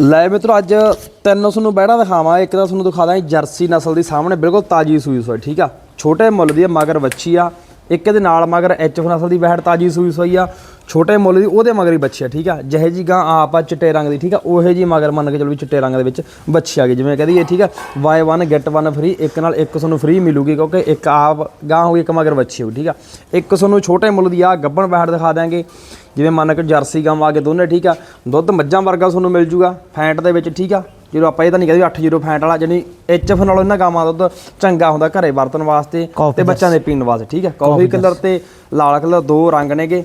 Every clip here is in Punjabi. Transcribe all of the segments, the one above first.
ਲੈ ਮਿੱਤਰੋ ਅੱਜ ਤਿੰਨ ਤੁਹਾਨੂੰ ਬੈੜਾ ਦਿਖਾਵਾਂ ਇੱਕ ਤਾਂ ਤੁਹਾਨੂੰ ਦਿਖਾ ਦਾਂ ਜਰਸੀ ਨਸਲ ਦੀ ਸਾਹਮਣੇ ਬਿਲਕੁਲ ਤਾਜੀ ਸੂਈ ਸੋਈ ਠੀਕ ਆ? ਛੋਟੇ ਮੁੱਲ ਦੀ ਆ, ਮਗਰ ਵੱਛੀ ਆ। ਇੱਕ ਇਹਦੇ ਨਾਲ ਮਗਰ ਐਚਐਫ ਨਸਲ ਦੀ ਬੈੜ ਤਾਜੀ ਸੂਈ ਸੋਈ ਆ, ਛੋਟੇ ਮੁੱਲ ਦੀ, ਉਹਦੇ ਮਗਰ ਹੀ ਬੱਚੀ ਆ, ਠੀਕ ਆ? ਜਿਹੇ ਜੀ ਗਾਂ ਆਪ ਆ ਚਿੱਟੇ ਰੰਗ ਦੀ, ਠੀਕ ਆ? ਉਹੇ ਜੀ ਮਗਰ ਮੰਨ ਕੇ ਚਲੋ ਵੀ ਚਿੱਟੇ ਰੰਗ ਦੇ ਵਿੱਚ ਬੱਚੀ ਆ ਗਈ, ਜਿਵੇਂ ਕਹਦੀ ਇਹ ਠੀਕ ਆ? ਬਾਏ 1 ਗੈਟ 1 ਫ੍ਰੀ ਇੱਕ ਨਾਲ ਇੱਕ ਤੁਹਾਨੂੰ ਫ੍ਰੀ ਮਿਲੂਗੀ, ਕਿਉਂਕਿ ਇੱਕ ਆਪ ਗਾਂ ਹੋਊਗੀ ਇੱਕ ਮਗਰ ਬੱਚੀ ਹੋਊ, ਠੀਕ ਆ? ਇੱਕ ਤੁਹਾਨੂੰ ਛੋਟੇ ਮੁੱਲ ਦੀ ਆ ਗੱਬਣ ਬੈੜ ਦਿਖਾ ਦਾਂਗੇ ਜਿਵੇਂ ਮੰਨ ਕੇ ਜਰਸੀ ਗਾਂ ਆ ਕੇ ਦੋਨੇ, ਠੀਕ ਆ? ਦੁੱਧ ਮੱਝਾਂ ਵਰਗਾ ਤੁਹਾਨੂੰ ਮਿਲ ਜੂਗਾ, ਫੈਂਟ ਦੇ ਵਿੱਚ, ਠੀਕ ਆ? ਜਦੋਂ ਆਪਾਂ ਇਹ ਤਾਂ ਨਹੀਂ ਕਹਿੰਦੇ 8 ਜ਼ੀਰੋ ਫੈਂਟ ਵਾਲਾ ਜਾਨੀ ਐਚਐਫ ਨਾਲੋਂ ਇਹਨਾਂ ਗਾਵਾਂ ਦਾ ਦੁੱਧ ਚੰਗਾ ਹੁੰਦਾ ਘਰੇ ਵਰਤਣ ਵਾਸਤੇ ਤੇ ਬੱਚਿਆਂ ਦੇ ਪੀਣ ਵਾਸਤੇ ਠੀਕ ਆ ਕਾਫੀ ਕਲਰ ਤੇ ਲਾਲ ਕਲਰ ਦੋ ਰੰਗ ਨੇਗੇ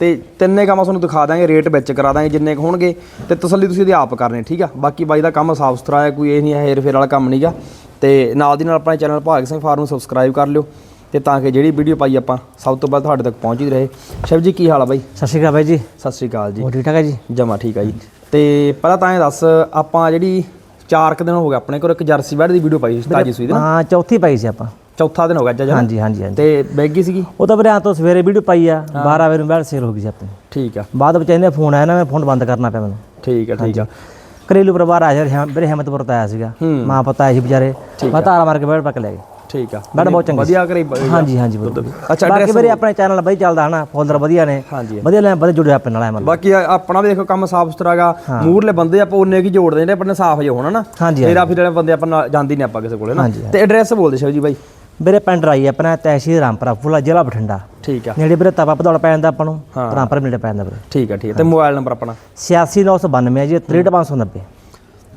ਤੇ ਤਿੰਨੇ ਗਾਵਾਂ ਤੁਹਾਨੂੰ ਦਿਖਾ ਦਾਂਗੇ ਰੇਟ ਵਿੱਚ ਕਰਾ ਦਾਂਗੇ ਜਿੰਨੇ ਕੁ ਹੋਣਗੇ ਤੇ ਤਸੱਲੀ ਤੁਸੀਂ ਇਹਦੀ ਆਪ ਕਰਨੀ ਠੀਕ ਆ? ਬਾਕੀ ਬਾਈ ਦਾ ਕੰਮ ਸਾਫ਼ ਸੁਥਰਾ ਹੈ ਕੋਈ ਇਹ ਨਹੀਂ ਹੈ ਹੇਰ ਫੇਰ ਵਾਲਾ ਕੰਮ ਨਹੀਂਗਾ ਤੇ ਨਾਲ ਦੀ ਨਾਲ ਆਪਣੇ ਚੈਨਲ ਭਾਗ ਸਿੰਘ ਫਾਰਮ ਨੂੰ ਸਬਸਕ੍ਰਾਈਬ ਕਰ ਲਿਓ ਤੇ ਤਾਂ ਕਿ ਜਿਹੜੀ ਵੀਡੀਓ ਪਾਈ ਆਪਾਂ ਸਭ ਤੋਂ ਪਹਿਲਾਂ ਤੁਹਾਡੇ ਤੱਕ ਪਹੁੰਚਦੀ ਰਹੇ। ਸ਼ਿਵ ਜੀ ਕੀ ਹਾਲ ਆ ਬਾਈ? ਸਤਿ ਸ਼੍ਰੀ ਅਕਾਲ ਬਾਈ ਜੀ। ਸਤਿ ਸ਼੍ਰੀ ਅਕਾਲ ਜੀ। ਹੋਰ ਠੀਕ ਠਾਕ ਹੈ ਜੀ? ਜਮਾ ਠੀਕ ਆ ਜੀ। ਤੇ ਪਹਿਲਾਂ ਤਾਂ ਇਹ ਦੱਸ ਆਪਾਂ ਜਿਹੜੀ ਚਾਰ ਕੁ ਦਿਨ ਹੋ ਗਏ ਆਪਣੇ ਕੋਲ ਇੱਕ ਜਰਸੀ ਬੈਡ ਦੀ ਵੀਡੀਓ ਪਾਈ ਸੀ ਤਾਜੀ ਸੂਈ ਦੀ ਨਾ? ਹਾਂ ਚੌਥੀ ਪਾਈ ਸੀ ਆਪਾਂ। ਚੌਥਾ ਦਿਨ ਹੋ ਗਿਆ ਅੱਜ? ਹਾਂਜੀ ਹਾਂਜੀ ਹਾਂਜੀ। ਤੇ ਬੈਗੀ ਸੀਗੀ? ਉਹ ਤਾਂ ਵੀਰੇ ਆ ਤੋਂ ਸਵੇਰੇ ਵੀਡੀਓ ਪਾਈ ਆ 12 ਵਜੇ ਨੂੰ ਬਾਅਦ ਸੇਲ ਹੋ ਗਈ ਸੀ ਆਪਣੀ। ਠੀਕ ਆ। ਬਾਅਦ ਵਿੱਚ ਇਹਨੇ ਫੋਨ ਆਇਆ ਨਾ ਮੈਂ ਫੋਨ ਬੰਦ ਕਰਨਾ ਪਿਆ ਮੈਨੂੰ। ਠੀਕ ਆ ਠੀਕ ਆ। ਘਰੇਲੂ ਪਰਿਵਾਰ ਆਇਆ ਵੀਰੇ ਹਿੰਮਤਪੁਰ ਤੋਂ ਆਇਆ ਸੀਗਾ। ਮਾਂ ਪਤਾ ਆਇਆ ਸੀ ਵਿਚਾਰੇ। ਮੈਂ ਤਾਰਾ ਮਾਰ ਕੇ ਬੈਠ ਪੱਕ ਲੈ ਗਏ। ਠੀਕ ਆ। ਬੈਡ ਬਹੁਤ ਚੰਗੀ ਵਧੀਆ ਕਰੀ ਹਾਂਜੀ ਹਾਂਜੀ ਅੱਛਾ ਬਾਕੀ ਵੀਰੇ ਆਪਣੇ ਚੈਨਲ ਬਾਈ ਚੱਲਦਾ ਹਨਾ ਫੋਲਡਰ ਵਧੀਆ ਨੇ। ਹਾਂਜੀ। ਵਧੀਆ ਲੈ ਵਧੀਆ ਜੁੜਿਆ ਆਪਣੇ ਨਾਲ ਐ ਮਤਲਬ ਬਾਕੀ ਆਪਣਾ ਵੀ ਦੇਖੋ ਕੰਮ ਸਾਫ਼ ਸੁਥਰਾਗਾ ਮੂਰਲੇ ਬੰਦੇ ਆਪਾਂ ਉਹਨੇ ਕੀ ਜੋੜਦੇ ਜਿਹੜੇ ਆਪਣੇ ਸਾਫ਼ ਜੇ ਹੋਣ ਨਾ ਤੇਰਾ ਫਿਰ ਵਾਲੇ ਬੰਦੇ ਆਪਾਂ ਨਾਲ ਜਾਂਦੀ ਨਹੀਂ ਆਪਾਂ ਕਿਸੇ ਕੋਲੇ ਨਾ ਤੇ ਐਡਰੈਸ ਬੋਲਦੇ ਸ਼ਿਵ ਜੀ ਬਾਈ। ਵੀਰੇ ਪਿੰਡ ਰਾਈ ਆਪਣਾ ਤਹਿਸੀਲ ਰਾਮਪੁਰਾ ਫੁੱਲਾ ਜ਼ਿਲ੍ਹਾ ਬਠਿੰਡਾ। ਠੀਕ ਆ। ਨੇੜੇ ਵੀਰੇ ਤਵਾ ਪਧੌੜ ਪੈ ਜਾਂਦਾ ਆਪਾਂ ਨੂੰ। ਰਾਮਪੁਰਾ ਨੇੜੇ ਪੈ ਜਾਂਦਾ ਵੀਰੇ। ਠੀਕ ਆ ਠੀਕ ਆ। ਤੇ ਮੋਬਾਈਲ ਨੰਬਰ ਆਪਣਾ? 86992 ਹੈ। ਜੀ 63590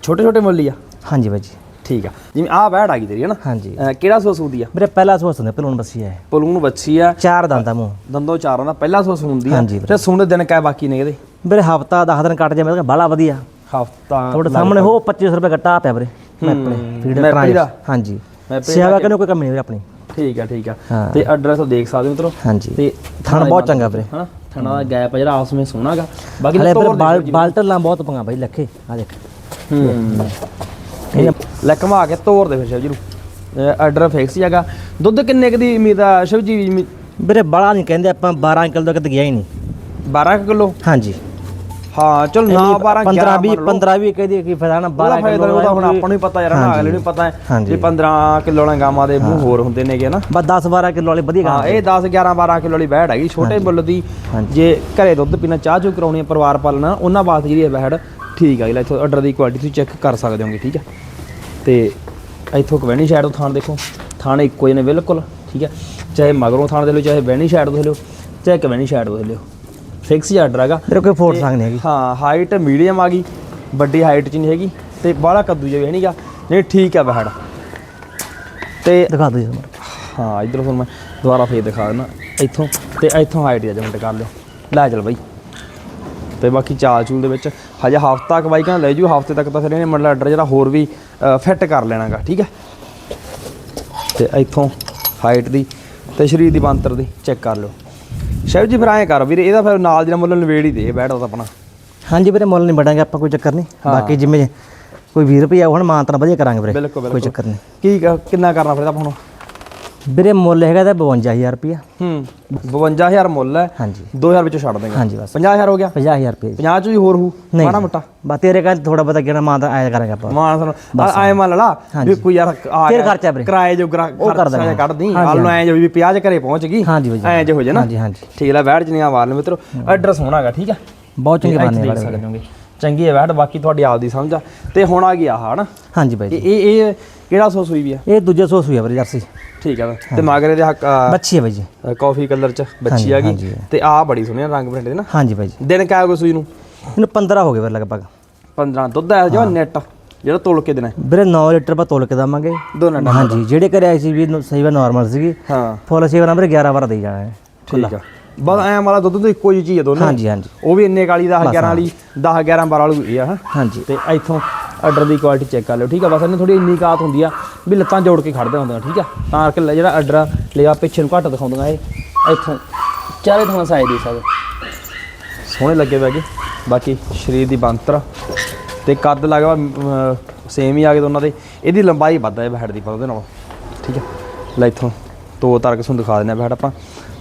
ਛੋਟੇ ਛੋਟੇ ਮੁੱਲ ਆ। ਹਾਂਜੀ ਬਾਈ ਜੀ। ਠੀਕ ਆ। ਜਿਵੇਂ ਆਹ ਬੈੜ ਆ ਗਈ ਤੇਰੀ ਹੈ ਨਾ? ਹਾਂਜੀ। ਕਿਹੜਾ ਸੂਸ ਹੁੰਦੀ ਆ? ਵੀਰੇ ਪਹਿਲਾ ਸੋਚ ਹੁੰਦੇ ਪਲੂਣ ਬੱਸੀ ਹੈ ਪਲੂਣ ਬੱਚੀ ਆ। ਚਾਰ ਦੰਦਾਂ ਮੂੰਹ। ਦੰਦੋਂ ਚਾਰਾਂ ਦਾ ਪਹਿਲਾ ਸੂਸ ਹੁੰਦੀ ਆ। ਤੇ ਸੁਣ ਦਿਨ ਕਾ ਬਾਕੀ ਨੇ ਇਹਦੇ? ਵੀਰੇ ਹਫਤਾ 10 ਦਿਨ ਕੱਟ ਜਾਵੇ ਤਾਂ ਬਾਲਾ ਵਧੀਆ। ਹਫਤਾ ਤੁਹਾਡੇ ਸਾਹਮਣੇ ਹੋ 2500 ਰੁਪਏ ਕੱਟਾ ਪਿਆ ਵੀਰੇ। ਮੈਂ ਆਪਣੇ ਫੀਡ ਮੈਪਰੀ ਕਰਾਇਆ ਦਾ? ਹਾਂਜੀ। ਸੇਵਾ ਕਰਨੇ ਕੋਈ ਕਮੀ ਨਹੀਂ ਵੀਰੇ ਆਪਣੀ। ਠੀਕ ਆ ਠੀਕ ਆ। ਤੇ ਐਡਰੈਸ ਦੇਖ ਸਕਦੇ ਹੋ ਮਿੱਤਰੋ। ਹਾਂਜੀ। ਤੇ ਥਣ ਬਹੁਤ ਚੰਗਾ ਵੀਰੇ। ਹਨਾ? ਥਣਾ ਦਾ ਗੈਪ ਆ ਜਿਹੜਾ ਆਪਸ ਵਿੱਚ ਸੋਹਣਾਗਾ ਬਾਕੀ ਬਾਲਟਰ ਲਾਂ ਬਹੁਤ ਪੰਗਾ ਬਾਈ ਲੱਖੇ। ਆ ਦੇਖ। ਹੂੰ। ਇਹ ਲੈ ਘਮਾ ਕੇ ਤੋਰ ਦੇ ਫਿਰ ਸ਼ਿਵ ਜੀ ਨੂੰ ਆਰਡਰ ਫਿਕਸ ਹੀ ਹੈਗਾ। ਦੁੱਧ ਕਿੰਨੇ ਕੁ ਦੀ ਉਮੀਦ ਆ ਸ਼ਿਵ ਜੀ ਵੀਰੇ ਬੜਾ ਨਹੀਂ ਕਹਿੰਦੇ ਆਪਾਂ 12 ਕਿਲੋ ਤੱਕ ਗਿਆ ਹੀ ਨਹੀਂ 12 ਕੁ ਕਿਲੋ? ਹਾਂਜੀ। ਹਾਂ ਚਲ ਨਾ 12 15 20 15 20 ਕਹਦੀ ਕੀ ਫਾਇਦਾ ਨਾ 12 ਫਾਇਦਾ ਕਿਲੋ ਉਹਦਾ ਹੁਣ ਆਪਾਂ ਨੂੰ ਹੀ ਪਤਾ ਯਾਰ ਨਾ ਅਗਲੇ ਨੂੰ ਪਤਾ ਹੈ। ਜੇ 15 ਕਿਲੋ ਵਾਲੇ ਗਾਵਾਂ ਦੇ ਮੂੰਹ ਹੋਰ ਹੁੰਦੇ ਨੇਗੇ ਨਾ ਬਸ 10 12 ਕਿਲੋ ਵਾਲੇ ਵਧੀਆ ਹਾਂ ਗਾਂ ਇਹ 10 11 12 ਕਿਲੋ ਵਾਲੀ ਬੈੜ ਹੈਗੀ ਛੋਟੇ ਮੁੱਲ ਦੀ। ਜੇ ਘਰੇ ਦੁੱਧ ਪੀਣਾ ਚਾਹ ਚੂ ਕਰਾਉਣੀ ਹੈ ਪਰਿਵਾਰ ਪਾਲਣਾ ਉਹਨਾਂ ਵਾਸਤੇ ਜਿਹੜੀ ਇਹ ਬੈੜ ਠੀਕ ਹੈ ਲੈ ਇੱਥੋਂ ਆਰਡਰ ਦੀ ਕੁਆਲਿਟੀ ਤੁਸੀਂ ਚੈੱਕ ਕਰ ਸਕਦੇ ਹੋਗੇ ਠੀਕ ਹੈ ਤੇ ਇੱਥੋਂ ਕਵੈਣੀ ਸ਼ਾਇਡ ਤੋਂ ਥਾਣ ਦੇਖੋ ਥਾਣ ਇੱਕੋ ਜਿਹੇ ਨੇ ਬਿਲਕੁਲ ਠੀਕ ਹੈ? ਚਾਹੇ ਮਗਰੋਂ ਥਾਣ ਦੇ ਲਓ ਚਾਹੇ ਵੈਣੀ ਸ਼ਾਇਡ ਤੋਂ ਲਿਓ ਚਾਹੇ ਕਵੈਣੀ ਸ਼ਾਇਡ ਤੋਂ ਲਿਓ। ਫਿਕਸ ਹੀ ਆਰਡਰ ਹੈਗਾ। ਮੇਰੇ ਕੋਈ ਫੋਟ ਸੰਗ ਨਹੀਂ ਹੈਗੀ। ਹਾਂ ਹਾਈਟ ਮੀਡੀਅਮ ਆ ਗਈ ਵੱਡੀ ਹਾਈਟ ਚ ਨਹੀਂ ਹੈਗੀ ਤੇ ਬਾਹਲਾ ਕੱਦੂ ਜਿਹਾ ਵੀ ਨਹੀਂਗਾ ਨਹੀਂ ਠੀਕ ਆ ਬੈੜ ਤੇ ਦਿਖਾ ਦਿਓ ਜੀ ਹਾਂ ਇਧਰੋਂ ਫਿਰ ਮੈਂ ਦੁਬਾਰਾ ਫੇਰ ਦਿਖਾ ਦਿੰਦਾ। ਇੱਥੋਂ ਤੇ ਇੱਥੋਂ ਹਾਈਟ ਜਜਮੈਂਟ ਕਰ ਲਿਓ। ਲੈ ਚੱਲ ਬਾਈ। ਤੇ ਬਾਕੀ ਚਾਲ ਚੂਲ ਦੇ ਵਿੱਚ ਹਜੇ ਹਫਤਾ ਕੁ ਬਾਈ ਕਹਿੰਦਾ ਲੈ ਜੂ ਹਫ਼ਤੇ ਤੱਕ ਤਾਂ ਫਿਰ ਇਹਨੇ ਮੰਡਲ ਆਰਡਰ ਜਿਹੜਾ ਹੋਰ ਵੀ ਫਿੱਟ ਕਰ ਲੈਣਾਗਾ ਠੀਕ ਹੈ? ਤੇ ਇੱਥੋਂ ਹਾਈਟ ਦੀ ਤੇ ਸਰੀਰ ਦੀ ਬੰਤਰ ਦੀ ਚੈੱਕ ਕਰ ਲਿਓ। ਸ਼ਿਵ ਜੀ ਫਿਰ ਐਂ ਕਰ ਵੀਰੇ ਇਹਦਾ ਫਿਰ ਨਾਲ ਨਾਲ ਮੁੱਲ ਨਵੇੜ ਹੀ ਦੇ ਬੈਠ ਉਹ ਤਾਂ ਆਪਣਾ। ਹਾਂਜੀ ਵੀਰੇ ਮੁੱਲ ਨਹੀਂ ਬੜਾਂਗੇ ਆਪਾਂ ਕੋਈ ਚੱਕਰ ਨਹੀਂ। ਬਾਕੀ ਜਿਵੇਂ ਕੋਈ 20 ਰੁਪਏ ਹੁਣ ਮਾਨ ਤਾਂ ਵਧੀਆ ਕਰਾਂਗੇ ਵੀਰੇ ਕੋਈ ਚੱਕਰ ਨਹੀਂ। ਕ- ਕਿੰਨਾ ਕਰਨਾ ਫਿਰ ਆਪਾਂ ਹੁਣ? ਵੀਰੇ ਮੁੱਲ ਹੈਗਾ ਤਾਂ 52000 ਰੁਪਿਆ ਹੂੰ 52000 ਮੁੱਲ ਹੈ। ਹਾਂਜੀ। 2000 ਵਿੱਚੋਂ ਛੱਡ ਦੇਗਾ। ਹਾਂਜੀ ਬਸ। 50000 ਹੋ ਗਿਆ? 50000 ਰੁਪਏ 50 ਚ ਵੀ ਹੋਰ ਹੂ। ਮਾੜਾ ਮੋਟਾ। ਬਾ ਤੇਰੇ ਕਹਿੰਦੇ ਥੋੜਾ ਬਹੁਤਾ ਕਿਹੜਾ ਮਾਨ ਤਾਂ ਆਇਆ ਕਰਾਂਗੇ ਆਪਾਂ। ਮਾਨ ਸਾਨੂੰ ਆਏ ਮੰਨ ਲਾ ਵੀ ਕੋਈ ਯਾਰ ਆ ਤੇਰਾ ਖਰਚਾ ਵੀਰੇ। ਕਿਰਾਏ ਜੋ ਦਾਂਗੇ। ਕੱਢ ਦੀ ਹਾਲ ਨੂੰ ਐ ਜੋ ਵੀ 50 ਘਰੇ ਪਹੁੰਚ ਗਈ। ਹਾਂਜੀ ਬਾਈ ਜੀ। ਐ ਜੇ ਹੋ ਜਾ ਨਾ। ਹਾਂਜੀ ਹਾਂਜੀ। ਠੀਕ ਹੈ ਬੈਠ ਜਨੀਆਂ ਵਾਲ ਨੂੰ ਮਿੱਤਰੋ। ਐਡਰੈਸ ਹੋਣਾਗਾ ਠੀਕ ਹੈ? ਬਹੁਤ ਚੰਗੇ ਬਾਨੇ ਵਾਲੇ ਸਕਦੇ ਹੋਗੇ। ਚੰਗੀ ਹੈ ਬੈਠ ਬਾਕੀ ਤੁਹਾਡੀ ਆਪ ਦੀ ਸਮਝ ਆ। ਤੇ ਹੁਣ ਆ ਗਿਆ ਆਹ ਹਨਾ? ਹਾਂਜੀ ਬਾਈ ਇਹ ਜੀ। ਇਹ ਇਹ ਕਿਹੜਾ ਸੋਸ ਹੋਈ ਵੀ ਆ? ਇਹ ਦੂਜੇ ਸੋਸ ਵੀ ਆ ਵੀਰੇ ਜਰਸੀ। ਠੀਕ ਹੈ ਤੇ ਮਾਗਰੇ ਦੇ ਹੱਕ ਬੱਚੀ ਹੈ ਬਾਈ ਜੀ। ਕਾਫੀ ਕਲਰ ਚ ਬੱਚੀ ਆ ਗਈ। ਹਾਂਜੀ। ਤੇ ਆ ਬੜੀ ਸੋਹਣੀ ਆ ਰੰਗ ਬਰੰਡੇ ਦੇ ਨਾ। ਹਾਂਜੀ ਬਾਈ ਜੀ। ਦਿਨ ਕਿਆ ਕੋਈ ਸੂਈ ਨੂੰ? ਇਹਨੂੰ 15 ਹੋ ਗਏ ਵੀਰੇ ਲਗਭਗ। 15 ਦੁੱਧ ਆ ਜੋ ਨੈਟ ਜਿਹੜਾ ਤੋਲ ਕੇ ਦੇਣਾ। ਵੀਰੇ 9 ਲੀਟਰ ਪਾ ਤੋਲ ਕੇ ਦਵਾਂਗੇ। ਦੋ ਨੈਟ ਹਾਂਜੀ ਜਿਹੜੇ ਘਰੇ ਆਈ ਸੀ ਵੀ ਨੋ- ਸਹੀ ਵਾ ਨਾਰਮਲ ਸੀਗੀ। ਹਾਂ। ਫੁੱਲ ਸੇਵਾ ਨੰਬਰ 11 ਵਾਰ ਦੇਈ ਜਾਣਾ ਹੈ। ਠੀਕ ਆ। ਬਸ ਐ ਵਾਲਾ ਦੁੱਧ ਤਾਂ ਇੱਕੋ ਜਿਹੀ ਚੀਜ਼ ਆ ਦੋਨੇ। ਹਾਂਜੀ ਹਾਂਜੀ। ਉਹ ਵੀ ਇੰਨੇ ਕਾਲੀ 10 11 ਵਾਲੀ 10 11 12 ਵਾਲੀ ਆ ਹਾਂ। ਹਾਂਜੀ। ਤੇ ਇੱਥੋਂ ਆਰਡਰ ਦੀ ਕੁਆਲਿਟੀ ਚੈੱਕ ਕਰ ਲਿਓ ਠੀਕ ਆ? ਬਸ ਇਹਨੂੰ ਥੋੜੀ ਇੰਨੀ ਕਾਤ ਹੁੰਦੀ ਆ ਵੀ ਲੱਤਾਂ ਜੋੜ ਕੇ ਖੜਦੇ ਹੁੰਦੇ ਆ ਠੀਕ ਆ? ਤਾਂ ਲੈ ਜਿਹੜਾ ਆਰਡਰ ਲਿਆ ਪਿੱਛੇ ਨੂੰ ਘੱਟ ਦਿਖਾਉਂਦੀਆਂ ਇਹ। ਇੱਥੋਂ ਚਾਰੇ ਥਾਂ ਸਾਈਜ਼ ਦੇ ਸਕਦੇ ਸੋਹਣੇ ਲੱਗੇ ਵੈਗੇ ਬਾਕੀ ਸਰੀਰ ਦੀ ਬੰਤਰ ਤੇ ਕੱਦ ਲੱਗਵਾ ਸੇਮ ਹੀ ਆ ਗਏ ਦੋਨਾਂ ਦੇ। ਇਹਦੀ ਲੰਬਾਈ ਵੱਧ ਹੈ ਬੈਡ ਦੀ ਪਰ ਉਹਦੇ ਨਾਲੋਂ। ਠੀਕ ਹੈ ਲੈ ਇੱਥੋਂ ਦੋ ਤਰਕ ਤੁਹਾਨੂੰ ਦਿਖਾ ਦਿੰਦੇ ਆ ਬੈਡ ਆਪਾਂ।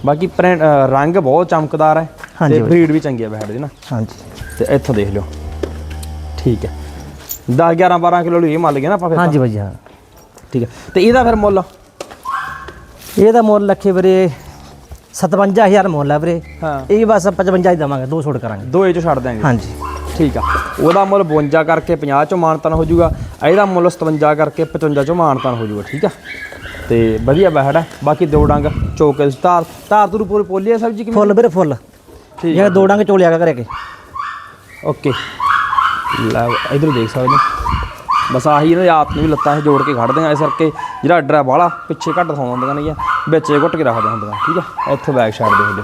ਬਾਕੀ ਪ੍ਰਿੰਟ ਰੰਗ ਬਹੁਤ ਚਮਕਦਾਰ ਹੈ ਹਾਂਜੀ ਤੇ ਬਰੀਡ ਵੀ ਚੰਗੀ ਹੈ ਬੈਡ ਦੀ ਨਾ। ਹਾਂਜੀ। ਤੇ ਇੱਥੋਂ ਦੇਖ ਲਿਓ। ਠੀਕ ਹੈ। 10 11 12 ਕਿਲੋ ਲਈ ਇਹ ਮੰਨ ਲਈਏ ਨਾ ਆਪਾਂ ਫਿਰ ਹਾਂਜੀ ਬਾਈ ਹਾਂ। ਠੀਕ ਹੈ। ਤੇ ਇਹਦਾ ਫਿਰ ਮੁੱਲ? ਇਹਦਾ ਮੁੱਲ ਲੱਖੇ ਵੀਰੇ 57000 ਮੁੱਲ ਹੈ ਵੀਰੇ। ਹਾਂ। ਇਹ ਬਸ 55 ਹੀ ਦਵਾਂਗੇ ਦੋ ਛੋਟ ਕਰਾਂਗੇ। ਦੋ ਇਹ ਚ ਛੱਡ ਦਿਆਂਗੇ। ਹਾਂਜੀ। ਠੀਕ ਆ। ਉਹਦਾ ਮੁੱਲ 52 ਕਰਕੇ 50 ਚੋਂ ਮਾਨਤਨ ਹੋ ਜਾਊਗਾ। ਇਹਦਾ ਮੁੱਲ 57 ਕਰਕੇ 55 ਚੋਂ ਮਾਨਤਨ ਹੋ ਜਾਊਗਾ। ਠੀਕ ਆ। ਤੇ ਵਧੀਆ ਹੈ। ਬਾਕੀ ਦੋ ਡੰਗ ਚੋਕੇ ਧਾਰ ਧਾਰ ਤੂੰ ਪੂਰੀ ਪੋਲੀ ਹੈ ਸਬਜੀ ਕਿਵੇਂ? ਫੁੱਲ ਵੀਰੇ ਫੁੱਲ। ਠੀਕ ਜਿਹੜਾ ਦੋ ਡੰਗ ਚੋਲਿਆ ਕਰੇ ਕੇ। ਓਕੇ। ਲੈ ਇਧਰ ਦੇਖ ਸਕਦੇ ਬਸ ਆਹੀ ਇਹਨਾਂ ਆਪ ਨੂੰ ਵੀ ਲੱਤਾਂ ਇਹ ਜੋੜ ਕੇ ਖੜਦੀਆਂ ਇਸ ਕਰਕੇ ਜਿਹੜਾ ਅੱਡਰਾ ਵਾਲਾ ਪਿੱਛੇ ਘੱਟ ਦਿਖਾਉਂਦਾ ਹੁੰਦੀਆਂ ਨੇ ਵਿੱਚ ਇਹ ਘੁੱਟ ਕੇ ਰੱਖਦੇ ਹੁੰਦੀਆਂ ਠੀਕ ਆ। ਇੱਥੇ ਬੈਕ ਸਾਈਡ ਦੇ ਹੁੰਦੇ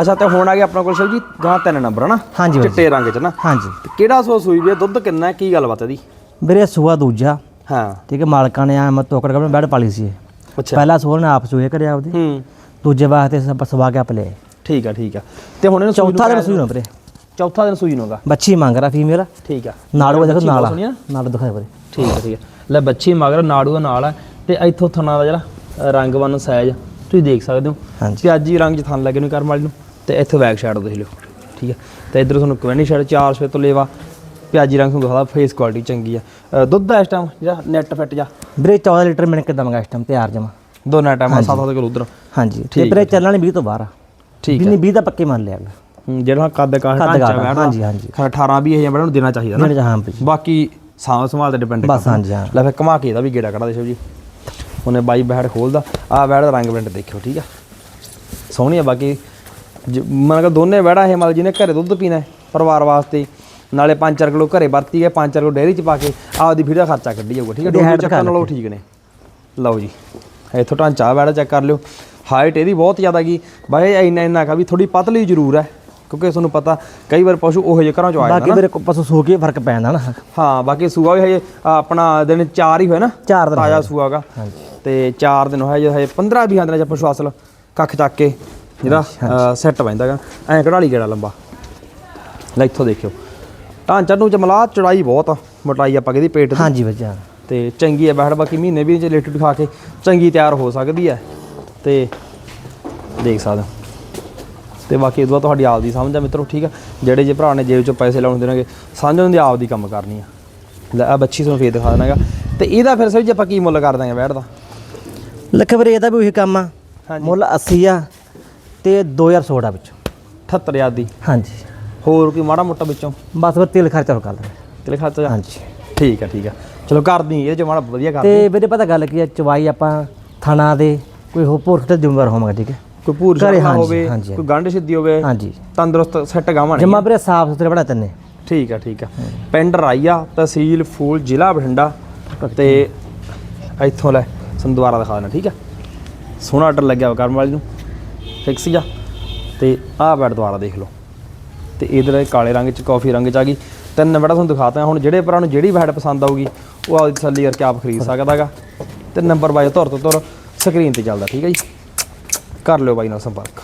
ਅੱਛਾ ਤੇ ਹੁਣ ਆ ਗਿਆ ਆਪਣਾ ਕੋਲ ਸ਼ਿਵ ਜੀ ਗਾਂ ਤਿੰਨ ਨੰਬਰ ਹਨਾ ਚਿੱਟੇ ਰੰਗ ਚ ਨਾ। ਹਾਂਜੀ। ਕਿਹੜਾ ਸੋ ਸੂਈ ਵੀ ਦੁੱਧ ਕਿੰਨਾ ਕੀ ਗੱਲਬਾਤ ਇਹਦੀ? ਵੀਰੇ ਸੂਆ ਦੂਜਾ। ਹਾਂ। ਠੀਕ ਹੈ ਮਾਲਕਾਂ ਨੇ ਆ ਮੈਂ ਤੋਕੜ ਕੇ ਬੈਡ ਪਾਲੀ ਸੀ ਇਹ। ਅੱਛਾ। ਪਹਿਲਾ ਸੂਆ ਨੇ ਆਪ ਸੂਏ ਕਰਿਆ ਉਹਦੀ। ਹੂੰ। ਦੂਜੇ ਵਾਸਤੇ ਸਭ ਸਵਾ ਕੇ ਆਪ ਠੀਕ ਆ ਠੀਕ ਆ। ਤੇ ਹੁਣ ਇਹਨੂੰ ਸੂਈ ਨੂੰ ਚੌਥਾ ਦਿਨ ਸੂਈ ਨਾ ਵੀਰੇ ਚੌਥਾ ਦਿਨ ਸੂਈ ਨੂੰਗਾ ਬੱਚੀ ਮੰਗ ਰਿਹਾ ਫੀਮੇਲ ਠੀਕ ਆ। ਨਾੜੂ ਦੇਖੋ ਬੱਚੀ ਬਹੁਤ ਨਾਲ ਸੋਹਣੀ ਆ। ਨਾਲ ਦਿਖਾਏ ਵੀਰੇ। ਠੀਕ ਆ ਠੀਕ ਆ। ਲੈ ਬੱਚੀ ਮਗਰ ਨਾੜੂ ਦਾ ਨਾਲ ਆ। ਤੇ ਇੱਥੋਂ ਥਣਾ ਦਾ ਜਿਹੜਾ ਅ, ਰੰਗ ਵਨ ਸਾਈਜ਼ ਤੁਸੀਂ ਦੇਖ ਸਕਦੇ ਹੋ। ਹਾਂਜੀ। ਪਿਆਜੀ ਰੰਗ ਚ ਥਣ ਲੱਗੇ ਨੂੰ ਕਰਮ ਵਾਲੀ ਨੂੰ। ਤੇ ਇੱਥੇ ਬੈਕ ਸਾਈਡ ਦੇਖ ਲਿਓ। ਠੀਕ ਆ। ਤੇ ਇਧਰ ਤੁਹਾਨੂੰ ਕਵੈਨੀ ਸਾਈਡ 400 ਤੋਂ ਲੇਵਾ ਪਿਆਜੀ ਰੰਗ ਦਿਖਾਦਾ ਫੇਸ ਕੁਆਲਿਟੀ ਚੰਗੀ ਆ। ਦੁੱਧ ਦਾ ਇਸ ਟਾਈਮ ਜਿਹੜਾ ਨੈਟ ਫਿੱਟ ਜਾ ਵੀਰੇ 14 ਲੀਟਰ ਮਿੰਟ ਕੇ ਦਵਾਂਗਾ ਇਸ ਟਾਈਮ ਤਿਆਰ ਜਮਾ। ਦੋਨਾਂ ਟਾਈਮਾਂ 7-7 ਕਿਲੋ ਉਧਰ। ਹਾਂਜੀ ਤੇ ਵੀਰੇ ਚੱਲਣ ਵਾਲੀ 20 ਤੋਂ ਬਾਹਰ ਆ ਠੀਕ ਵੀ ਨਹੀਂ 20 ਦਾ ਪੱਕੇ ਮੰਨ ਲਿਆ। ਹੂੰ, ਜਿਹੜਾ ਕੱਦ ਕਾਠ ਢਾਂਚਾ ਹਾਂਜੀ, ਹਾਂਜੀ। 18 ਵੀ ਇਹ ਬੜਾ ਨੂੰ ਦੇਣਾ ਚਾਹੀਦਾ ਨਾ। ਹਾਂ ਬਾਕੀ ਸਾਂਭ ਸੰਭਾਲ ਤੇ ਡਿਪੈਂਡ ਬਸ ਹਾਂਜੀ ਹਾਂ। ਲੈ ਫਿਰ ਘਮਾ ਕੇ ਇਹਦਾ ਵੀ ਗੇੜਾ ਕੱਢਾ ਦੇ ਜੀ। ਉਹਨੇ ਬਾਈ ਬੈੜ ਖੋਲਦਾ। ਆ ਬੈੜ ਦਾ ਰੰਗ ਬੈਂਡ ਦੇਖਿਓ ਠੀਕ ਆ। ਸੋਹਣੀ ਆ ਬਾਕੀ। ਮਨ ਕਿ ਦੋਨੇ ਬੈੜਾ ਇਹ ਮਤਲਬ ਜਿਹਨੇ ਘਰੇ ਦੁੱਧ ਪੀਣਾ ਹੈ, ਪਰਿਵਾਰ ਵਾਸਤੇ ਨਾਲੇ 5-4 ਕਿਲੋ ਘਰੇ ਵਰਤੀ ਹੈ 5-4 ਕਿਲੋ ਡੇਅਰੀ ਚ ਪਾ ਕੇ ਆਪਦੀ ਫੀਡ ਦਾ ਖਰਚਾ ਕੱਢੀ ਜਾਊਗਾ ਠੀਕ ਹੈ? height ਚੱਕਣ ਨਾਲੋਂ ਠੀਕ ਨੇ। ਲਓ ਜੀ ਇੱਥੋਂ ਢਾਂਚਾ ਬੈੜਾ ਚੈੱਕ ਕਰ ਲਿਓ। ਹਾਈਟ ਇਹਦੀ ਬਹੁਤ ਜ਼ਿਆਦਾ ਗਈ ਬਾਈ ਇੰਨਾ ਇੰਨਾ ਕਾ ਵੀ ਥੋੜੀ ਪਤਲੀ ਜ਼ਰੂਰ ਹੈ ਕਿਉਂਕਿ ਤੁਹਾਨੂੰ ਪਤਾ ਕਈ ਵਾਰ ਪਸ਼ੂ ਉਹੋ ਜਿਹੇ ਘਰਾਂ ਚੋਂ ਆ ਜਾਂਦਾ ਬਾਕੀ ਕੋ- ਪਸ਼ੂ ਸੋ ਕੇ ਫ਼ਰਕ ਪੈ ਜਾਂਦਾ ਨਾ। ਹਾਂ ਬਾਕੀ ਸੂਆ ਵੀ ਹਜੇ ਆਪਣਾ ਦਿਨ 4 ਹੀ ਹੋਏ ਨਾ ਚਾਰ ਦਿਨ ਤਾਜ਼ਾ ਸੂਆਗਾ ਤੇ 4 ਦਿਨ ਹੋਇਆ ਜੇ ਹਜੇ 15 20 ਦਿਨਾਂ ਚ ਪਸ਼ੂ ਅਸਲ ਕੱਖ ਚੱਕ ਕੇ ਜਿਹੜਾ ਸੈੱਟ ਪੈਂਦਾਗਾ ਐਂ ਕਢਾਲੀ ਗੇੜਾ ਲੰਬਾ। ਲੈ ਇੱਥੋਂ ਦੇਖਿਓ। ਢਾਂਚਾ ਨੂੰ ਜਮਲਾ ਚੜਾਈ ਬਹੁਤ ਆ ਮੋਟਾਈ ਆਪਾਂ ਕਹਿੰਦੀ ਪੇਟ ਦੀ। ਹਾਂਜੀ ਬੱਚਾ ਤੇ ਚੰਗੀ ਹੈ ਬੈਠ ਬਾਕੀ ਮਹੀਨੇ ਵੀ ਚ ਲੇਟੂ ਖਾ ਕੇ ਚੰਗੀ ਤਿਆਰ ਹੋ ਸਕਦੀ ਹੈ ਤੇ ਦੇਖ ਸਕਦੇ ਹੋ। ਤੇ ਬਾਕੀ ਇਹਦੋਂ ਤੁਹਾਡੀ ਆਪ ਦੀ ਸਮਝ ਆ ਮਿੱਤਰੋ ਠੀਕ ਆ? ਜਿਹੜੇ ਜੇ ਭਰਾ ਨੇ ਜੇਬ ਚੋਂ ਪੈਸੇ ਲਾਉਣ ਦੇਣਗੇ ਸਮਝ ਉਹਨਾਂ ਦੀ ਆਪ ਦੀ ਕੰਮ ਕਰਨੀ ਆ। ਲੈ ਆ ਬੱਚੀ ਤੁਹਾਨੂੰ ਫੇਰ ਦਿਖਾ ਦੇਣਾਗਾ ਤੇ ਇਹਦਾ ਫਿਰ ਸਹੀ ਜੇ ਆਪਾਂ ਕੀ ਮੁੱਲ ਕਰ ਦਾਂਗੇ ਬੈਠ ਦਾ ਲੱਖ ਵੀਰੇ ਇਹਦਾ ਵੀ ਉਹੀ ਕੰਮ ਆ। ਹਾਂਜੀ। ਮੁੱਲ 80 ਆ ਤੇ 2000 ਆ ਵਿੱਚ। 78000 ਦੀ। ਹਾਂਜੀ। ਹੋਰ ਕੋਈ ਮਾੜਾ ਮੋਟਾ ਵਿੱਚੋਂ? ਬਸ ਫਿਰ ਤੇਲ ਖਰਚਾ ਹੋ ਕਰ ਲੈ ਖਾਤਾ ਜਾ ਹਾਂਜੀ। ਠੀਕ ਆ ਠੀਕ ਆ। ਚਲੋ ਕਰਦੀ ਇਹ ਚ ਮਾੜਾ ਵਧੀਆ ਕਰ ਤੇ ਵੀਰੇ ਪਤਾ ਗੱਲ ਕੀ ਆ ਚਵਾਈ ਆਪਾਂ ਥਾਣਾ ਦੇ ਕੋਈ ਹੋ ਪੁਰਖ ਤੇ ਜ਼ਿੰਮੇਵਾਰ ਹੋਵਾਂਗੇ ਠੀਕ ਹੈ? ਕੋਈ ਹਾਂਜੀ, ਹੋਵੇ। ਕੋਈ ਗੰਢ ਸਿੱਧੀ ਹੋਵੇ ਹਾਂਜੀ। ਤੰਦਰੁਸਤ ਸੈੱਟ ਗਾਵਾਂ ਨੇ ਜਮਾ ਵੀਰੇ ਸਾਫ਼ ਸੁਥਰੇ ਬਣਾ ਤੰਨੇ ਠੀਕ ਆ ਠੀਕ ਆ। ਪਿੰਡ ਰਾਈਆ ਤਹਿਸੀਲ ਫੂਲ ਜ਼ਿਲ੍ਹਾ ਬਠਿੰਡਾ। ਤੇ ਇੱਥੋਂ ਲੈ ਸਾਨੂੰ ਦੁਬਾਰਾ ਦਿਖਾ ਦੇਣਾ ਠੀਕ ਆ? ਸੋਹਣਾ ਆਰਡਰ ਲੱਗਿਆ ਕਰਮ ਵਾਲੀ ਨੂੰ। ਫਿਕਸ ਜਾ ਤੇ ਆਹ ਬੈਡ ਦੁਬਾਰਾ ਦੇਖ ਲਓ। ਤੇ ਇਧਰ ਕਾਲੇ ਰੰਗ ਚ, ਕਾਫੀ ਰੰਗ ਚ ਆ ਗਈ। ਤਿੰਨ ਬੈਡਾਂ ਤੁਹਾਨੂੰ ਦਿਖਾਤਾ, ਹੁਣ ਜਿਹੜੇ ਭਰਾ ਨੂੰ ਜਿਹੜੀ ਬੈਡ ਪਸੰਦ ਆਊਗੀ, ਉਹ ਆਪਦੀ ਤਸੱਲੀ ਕਰਕੇ ਆਪ ਖਰੀਦ ਸਕਦਾਗਾ ਤੇ ਨੰਬਰ ਬਾਈ ਧੁਰ ਤੋਂ ਧੁਰ ਸਕਰੀਨ ਤੇ ਚੱਲਦਾ, ਠੀਕ ਹੈ ਜੀ? ਕਰ ਲਿਓ ਬਾਈ ਨਾਲ ਸੰਪਰਕ।